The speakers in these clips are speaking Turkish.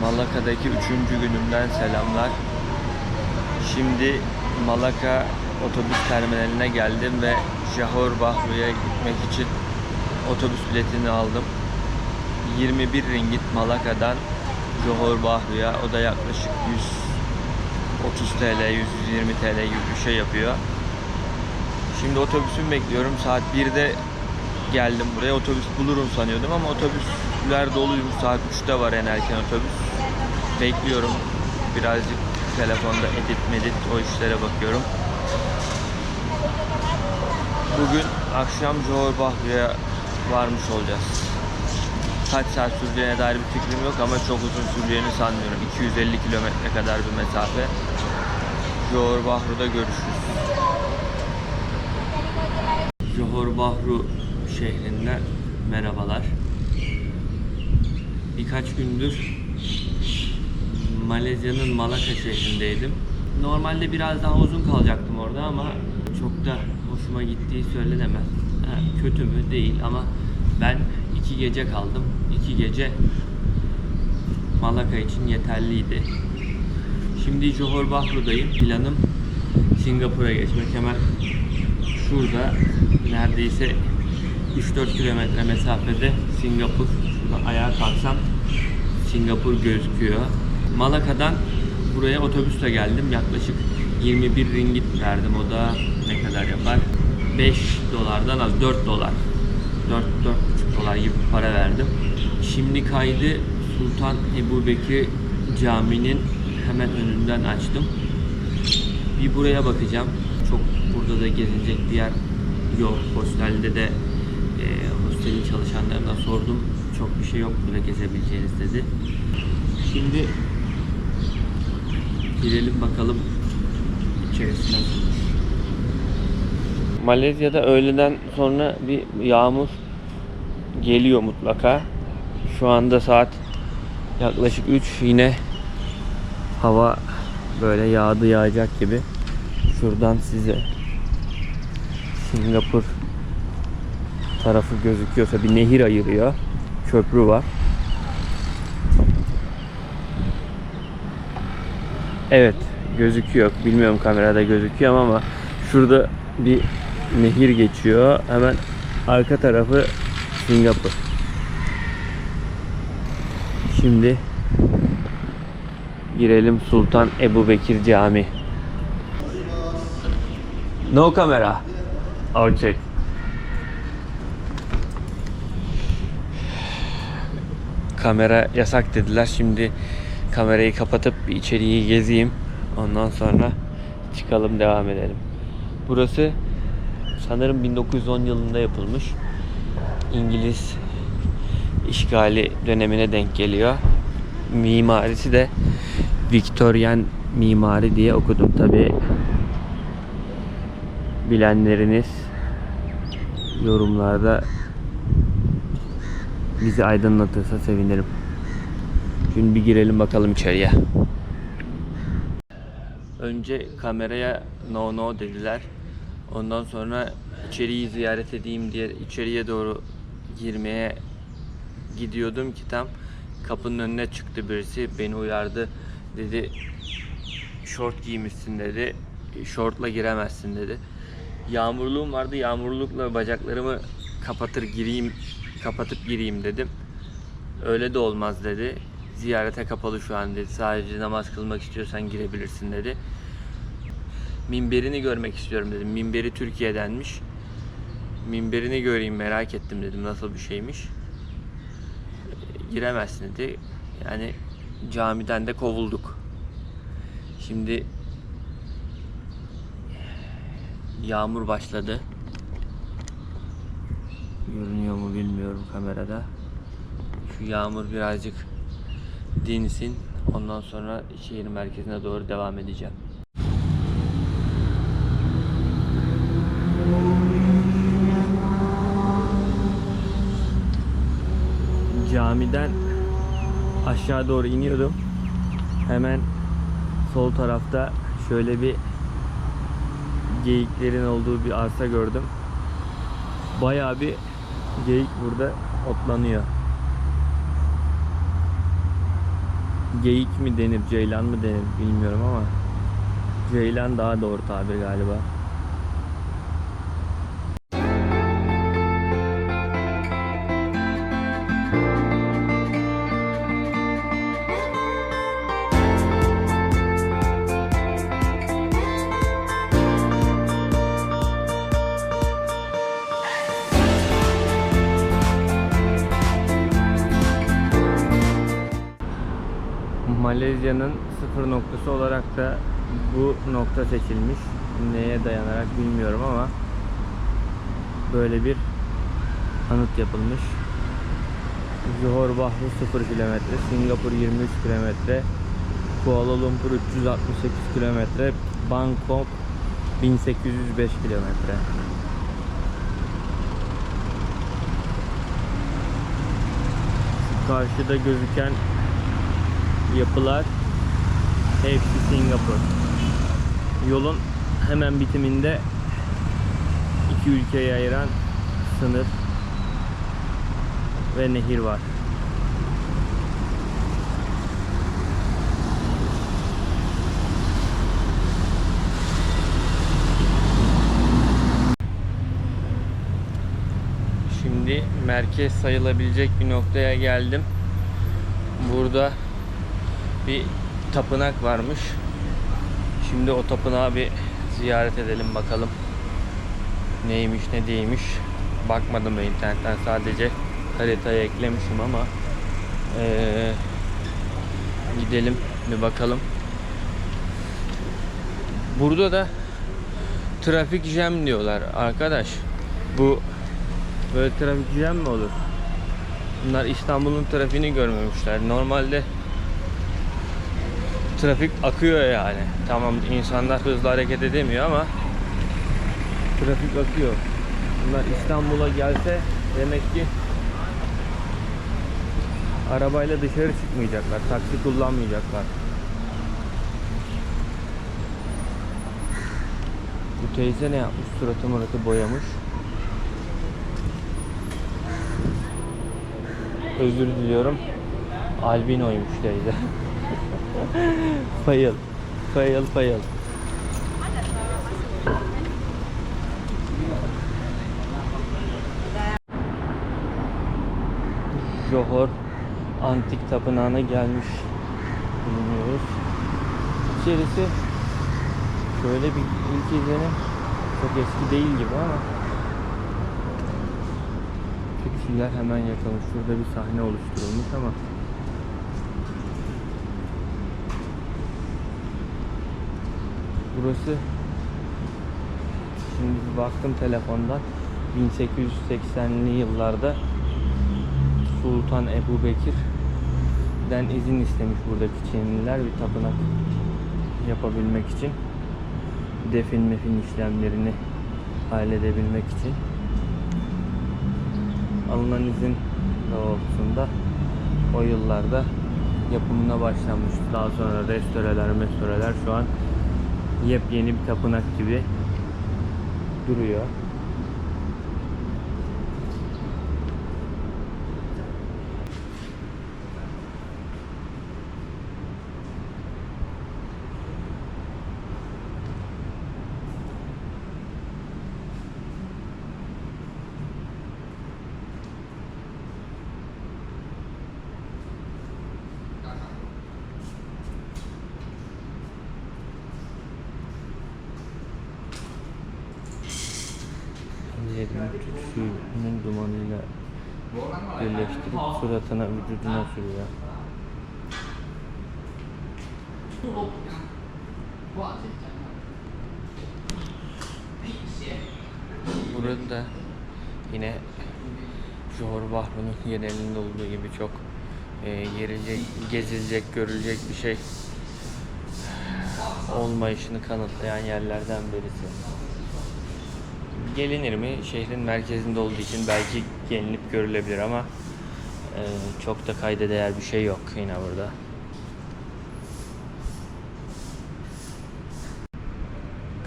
Malaka'daki üçüncü günümden selamlar. Şimdi Malaka otobüs terminaline geldim ve Johor Bahru'ya gitmek için otobüs biletini aldım. 21 ringgit Malaka'dan Johor Bahru'ya o da yaklaşık 130 TL, 120 TL gibi bir şey yapıyor. Şimdi otobüsümü bekliyorum. Saat 1'de geldim buraya. Otobüs bulurum sanıyordum ama otobüsler doluymuş. Saat 3'te var en erken otobüs. Bekliyorum. Birazcık telefonda edit medit o işlere bakıyorum. Bugün akşam Johor varmış olacağız. Kaç saat süreceğine dair bir fikrim yok ama çok uzun süreceğini sanmıyorum. 250 kilometre kadar bir mesafe. Johor Bahru'da görüşürüz. Johor Bahru şehrinden merhabalar. Birkaç gündür Malezya'nın Malaka şehrindeydim. Normalde biraz daha uzun kalacaktım orada ama çok da hoşuma gittiği söylenemez. Ha, kötü mü? Değil ama ben iki gece kaldım. İki gece Malaka için yeterliydi. Şimdi Johor Bahru'dayım. Planım Singapur'a geçmek. Hemen şurada neredeyse 3-4 kilometre mesafede Singapur. Şurada ayağa kalksam Singapur gözüküyor. Malaka'dan buraya otobüsle geldim. Yaklaşık 21 ringgit verdim. O da ne kadar yapar? 5 dolardan az 4 dolar. 4 4,5 dolar gibi para verdim. Şimdi kaydı Sultan Ebu Bekir Camii'nin hemen önünden açtım. Bir buraya bakacağım. Çok burada da gezilecek bir yer yok. Hostelde de e, hostelin çalışanlarına sordum. Çok bir şey yok burada gezebileceğiniz dedi. Şimdi girelim bakalım içerisi. Malezya'da öğleden sonra bir yağmur geliyor mutlaka. Şu anda saat yaklaşık 3 yine hava böyle yağdı yağacak gibi. Şuradan size Singapur tarafı gözüküyorsa bir nehir ayırıyor. Köprü var. Evet gözüküyor. Bilmiyorum kamerada gözüküyor ama şurada bir nehir geçiyor. Hemen arka tarafı Singapur. Şimdi girelim Sultan Ebu Bekir Camii. No kamera. Outside. Kamera yasak dediler. Şimdi kamerayı kapatıp bir içeriği gezeyim. Ondan sonra çıkalım devam edelim. Burası sanırım 1910 yılında yapılmış. İngiliz işgali dönemine denk geliyor. Mimarisi de Victorian mimari diye okudum tabi. Bilenleriniz yorumlarda bizi aydınlatırsa sevinirim. Şimdi bir girelim bakalım içeriye. Önce kameraya no no dediler. Ondan sonra içeriği ziyaret edeyim diye içeriye doğru girmeye gidiyordum ki tam kapının önüne çıktı birisi beni uyardı. Dedi şort giymişsin dedi. Şortla giremezsin dedi. Yağmurluğum vardı yağmurlukla bacaklarımı kapatır gireyim kapatıp gireyim dedim. Öyle de olmaz dedi ziyarete kapalı şu an dedi sadece namaz kılmak istiyorsan girebilirsin dedi minberini görmek istiyorum dedim minberi Türkiye'denmiş minberini göreyim merak ettim dedim nasıl bir şeymiş giremezsin dedi. Yani camiden de kovulduk. Şimdi yağmur başladı. Görünüyor mu bilmiyorum kamerada. Şu yağmur birazcık dinsin. Ondan sonra şehir merkezine doğru devam edeceğim. camiden aşağı doğru iniyordum. Hemen sol tarafta şöyle bir geyiklerin olduğu bir arsa gördüm. Bayağı bir geyik burada otlanıyor. Geyik mi denir, ceylan mı denir bilmiyorum ama ceylan daha doğru tabir galiba. Sıfır noktası olarak da bu nokta seçilmiş. Neye dayanarak bilmiyorum ama böyle bir anıt yapılmış. Johor Bahru 0 kilometre, Singapur 23 kilometre, Kuala Lumpur 368 kilometre, Bangkok 1805 kilometre. Karşıda gözüken yapılar hepsi Singapur. Yolun hemen bitiminde iki ülkeyi ayıran sınır ve nehir var. Şimdi merkez sayılabilecek bir noktaya geldim. Burada bir tapınak varmış. Şimdi o tapınağı bir ziyaret edelim bakalım. Neymiş ne değilmiş. Bakmadım da internetten sadece haritaya eklemişim ama eee, gidelim bir bakalım. Burada da trafik jam diyorlar arkadaş. Bu böyle trafik jam mi olur? Bunlar İstanbul'un trafiğini görmemişler. Normalde trafik akıyor yani. Tamam insanlar hızlı hareket edemiyor ama trafik akıyor. Bunlar İstanbul'a gelse demek ki arabayla dışarı çıkmayacaklar. Taksi kullanmayacaklar. Bu teyze ne yapmış? Suratı muratı boyamış. Özür diliyorum. Albinoymuş teyze. fail. Fail fail. Johor Antik Tapınağı'na gelmiş bulunuyoruz. İçerisi şöyle bir ilk izlenim çok eski değil gibi ama kişiler hemen yakalamış. Şurada bir sahne oluşturulmuş ama Burası şimdi baktım telefondan 1880'li yıllarda Sultan Ebu Bekir'den izin istemiş buradaki Çinliler bir tapınak yapabilmek için defin mefin işlemlerini halledebilmek için alınan izin doğrultusunda o yıllarda yapımına başlanmış. Daha sonra restoreler, mestoreler şu an yepyeni bir tapınak gibi duruyor. Tütsünün dumanıyla birleştirip suratına, vücuduna sürüyor. Burada da yine Johor Bahru'nun genelinde olduğu gibi çok e, yerilecek, gezilecek, görülecek bir şey olmayışını kanıtlayan yerlerden birisi. Gelinir mi? Şehrin merkezinde olduğu için belki gelinip görülebilir ama e, çok da kayda değer bir şey yok yine burada.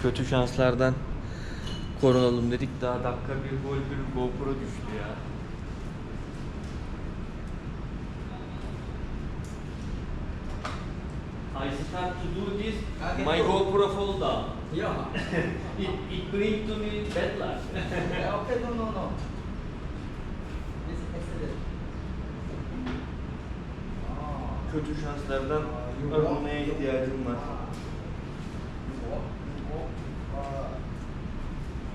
Kötü şanslardan korunalım dedik. Daha dakika bir gol bir GoPro düştü ya. I start to do this, my. GoPro fall down. Yeah. It, it brings to me bad luck. okay, no, no, no. It's accident. Oh. Kötü şanslardan arınmaya ihtiyacım var. Uh,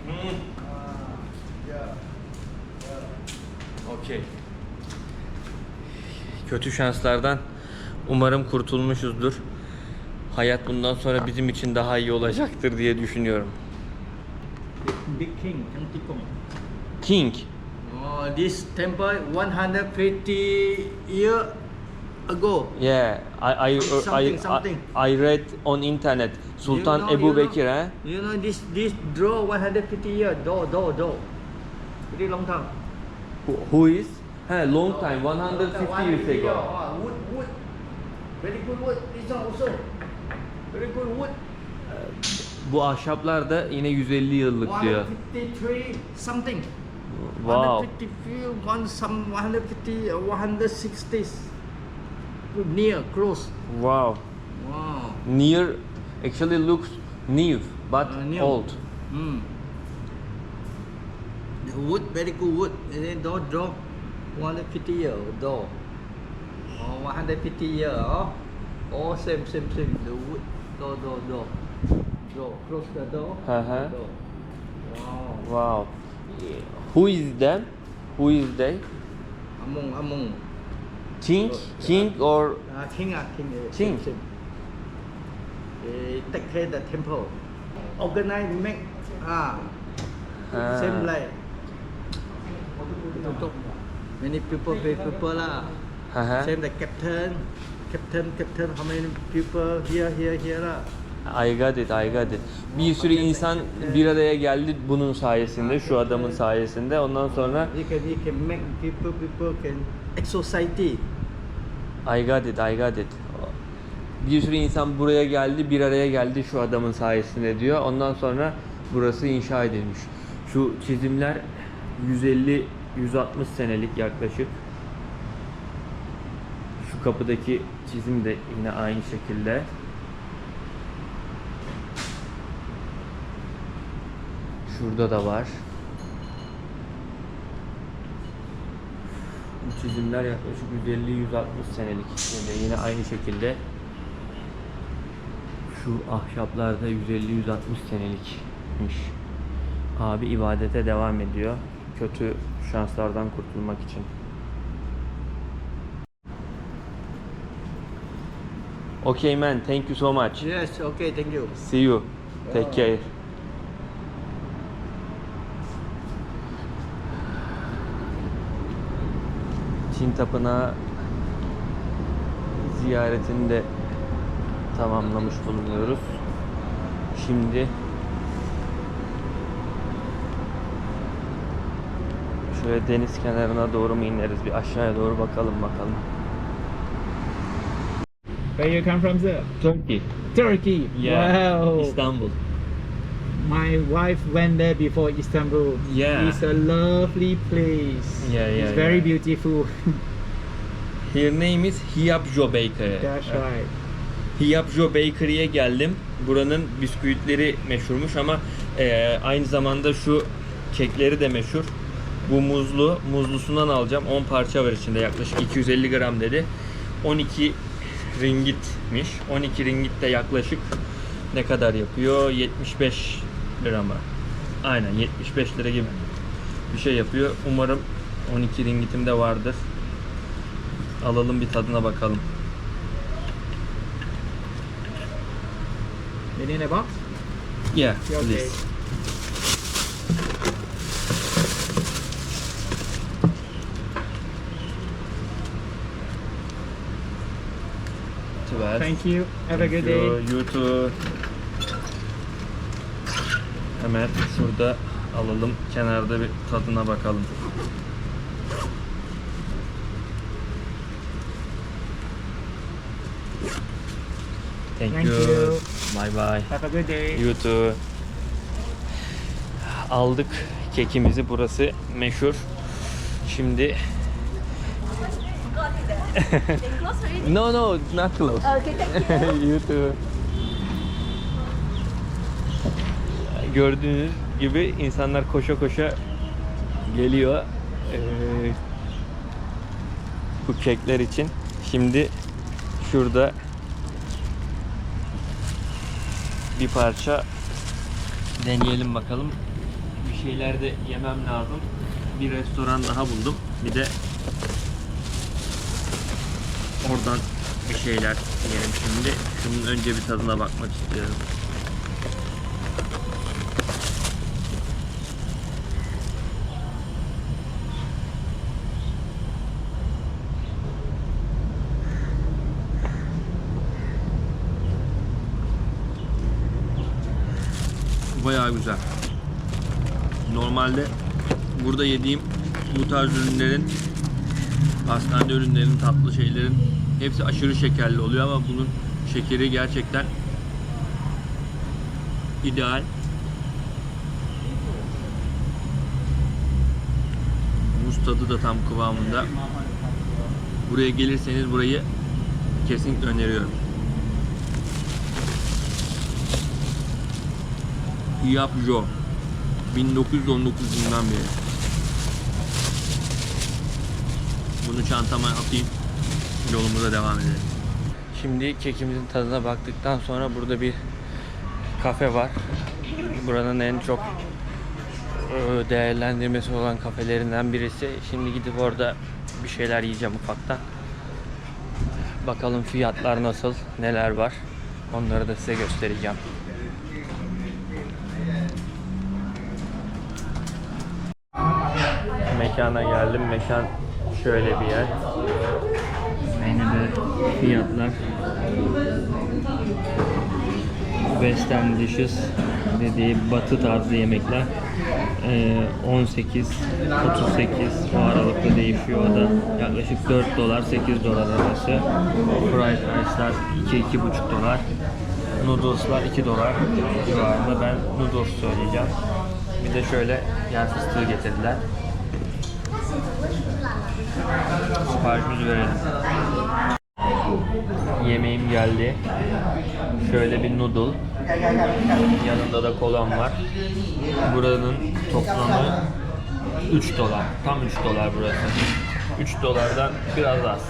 Hmm. yeah. Yeah. Okey. Kötü şanslardan umarım kurtulmuşuzdur. Hayat bundan sonra bizim için daha iyi olacaktır diye düşünüyorum. Big King, Kang Tikong. King. Oh, this temple 150 year ago. Yeah, I I Something, I, something. I, I read on internet. Sultan You know- Ebu you know- Bekir eh? You know this this draw 150 year door door door. Very long time. Who, who is? Ha, long time, 150 years ago. Oh, wood wood. Very good wood. This one also. Very good wood. Bu ahşaplar da yine 150 yıllık diyor. 153 something. Wow. 150 few, one some 150 uh, 160 near close. Wow. Wow. Near actually looks new but Uh, new. old. Mm. The wood very good wood. And then door drop 150 year door. Oh, 150 year. Oh, oh same same same. The wood door door door. Door close the door. Uh-huh. Door. Wow. Wow. Who is them? Who is they? Among among. King, king or Uh, king ah king. uh, King. Same, same. They take care the temple. Organize make ah. Ah. Same like. Many people pay people lah. Hı-hı. Same the captain, captain, captain. How many people here, here, here lah? I got it, I got it. Bir sürü insan bir araya geldi bunun sayesinde, şu adamın sayesinde. Ondan sonra You can, you can make people, people can society. I got it, I got it. Bir sürü insan buraya geldi, bir araya geldi şu adamın sayesinde diyor. Ondan sonra burası inşa edilmiş. Şu çizimler 150 160 senelik yaklaşık. Kapıdaki çizim de yine aynı şekilde. Şurada da var. Bu çizimler yaklaşık 150-160 senelik. Yine, yine aynı şekilde şu ahşaplar da 150-160 senelikmiş. Abi ibadete devam ediyor. Kötü şanslardan kurtulmak için. Okay man, thank you so much. Yes, okay, thank you. See you. Take care. Çin Tapınağı ziyaretini de tamamlamış bulunuyoruz. Şimdi şöyle deniz kenarına doğru mu ineriz? Bir aşağıya doğru bakalım bakalım. Where you come from, sir? Turkey. Turkey. Wow. Istanbul. My wife went there before Istanbul. Yeah. It's a lovely place. Yeah, yeah, It's very yeah. beautiful. Her name is Hyapjo Bakery. That's right. Hyapjo Bakery'e geldim. Buranın bisküvitleri meşhurmuş ama eee, aynı zamanda şu kekleri de meşhur. Bu muzlu, muzlusundan alacağım. 10 parça var içinde yaklaşık 250 gram dedi. 12 ringitmiş. 12 ringit de yaklaşık ne kadar yapıyor? 75 lira mı? Aynen 75 lira gibi bir şey yapıyor. Umarım 12 ringitim de vardır. Alalım bir tadına bakalım. A box? Yeah, Yeah, okay. Please. Twelve. Thank you. Have a Thank good you. day. You too. Hemen şurada alalım. Kenarda bir tadına bakalım. Thank, Thank you. you. Bye bye. Have a good day. You too. Aldık kekimizi. Burası meşhur. Şimdi close already. No no not close. Okay, thank you. you too. Gördüğünüz gibi insanlar koşa koşa geliyor. Ee, bu kekler için. Şimdi şurada bir parça deneyelim bakalım. Bir şeyler de yemem lazım. Bir restoran daha buldum. Bir de oradan bir şeyler yiyelim şimdi. Şunun önce bir tadına bakmak istiyorum. Bayağı güzel. Normalde burada yediğim bu tarz ürünlerin pastane ürünlerin, tatlı şeylerin hepsi aşırı şekerli oluyor ama bunun şekeri gerçekten ideal. Muz tadı da tam kıvamında. Buraya gelirseniz burayı kesinlikle öneriyorum. Yapjo 1919 yılından beri. Bunu çantama atayım. Yolumuza devam edelim. Şimdi kekimizin tadına baktıktan sonra burada bir kafe var. Buranın en çok e, değerlendirmesi olan kafelerinden birisi. Şimdi gidip orada bir şeyler yiyeceğim ufaktan. Bakalım fiyatlar nasıl, neler var. Onları da size göstereceğim. Mekana geldim. Mekan şöyle bir yer. Fiyatlar. Western dishes dediği batı tarzı yemekler. Ee, 18, 38 o aralıkta değişiyor da. Yaklaşık 4 dolar 8 dolar arası. Fried rice'lar 2-2,5 dolar. Noodles'lar 2 dolar civarında. Ben noodles söyleyeceğim. Bir de şöyle yer fıstığı getirdiler. Siparişimizi verelim. Yemeğim geldi. Şöyle bir noodle. Yanında da kolam var. Buranın toplamı 3 dolar. Tam 3 dolar burası. 3 dolardan biraz az.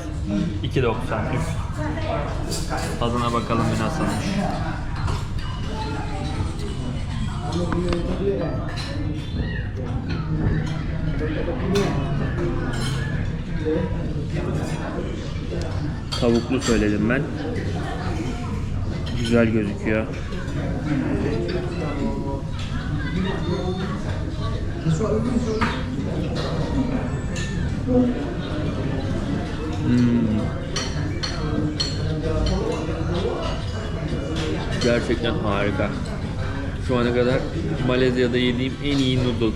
2.90 üst. Tadına bakalım bir nasılmış. Tavuklu söyledim ben. Güzel gözüküyor. Hmm. Gerçekten harika. Şu ana kadar Malezya'da yediğim en iyi noodle.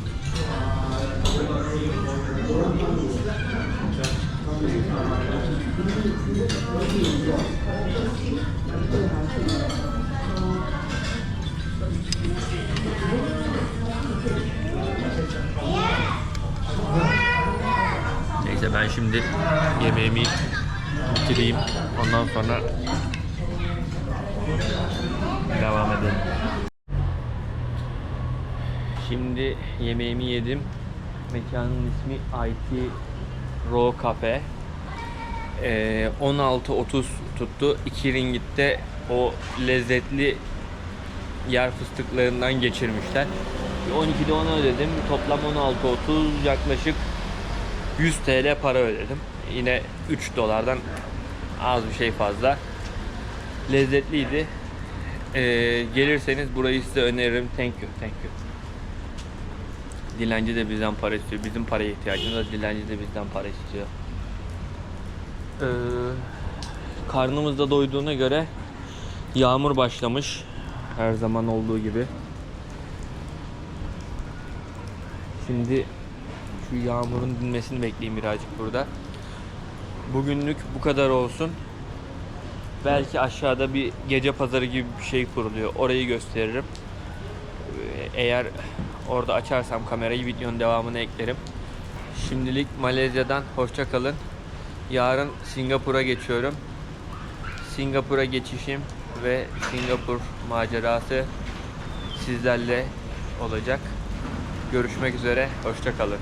Neyse ben şimdi yemeğimi bitireyim. Ondan sonra devam edelim. Şimdi yemeğimi yedim. Mekanın ismi IT Raw Cafe. Ee, 16.30 tuttu. 2 ringitte o lezzetli yer fıstıklarından geçirmişler. 12'de onu ödedim. Toplam 16.30 yaklaşık 100 TL para ödedim. Yine 3 dolardan az bir şey fazla. Lezzetliydi. Ee, gelirseniz burayı size öneririm. Thank you, thank you. Dilenci de bizden para istiyor. Bizim paraya ihtiyacımız var. Dilenci de bizden para istiyor. Ee, karnımız da doyduğuna göre yağmur başlamış. Her zaman olduğu gibi. Şimdi şu yağmurun dinmesini bekleyeyim birazcık burada. Bugünlük bu kadar olsun. Belki aşağıda bir gece pazarı gibi bir şey kuruluyor. Orayı gösteririm. Ee, Eğer orada açarsam kamerayı videonun devamını eklerim. Şimdilik Malezya'dan hoşça kalın. Yarın Singapur'a geçiyorum. Singapur'a geçişim ve Singapur macerası sizlerle olacak. Görüşmek üzere, hoşça kalın.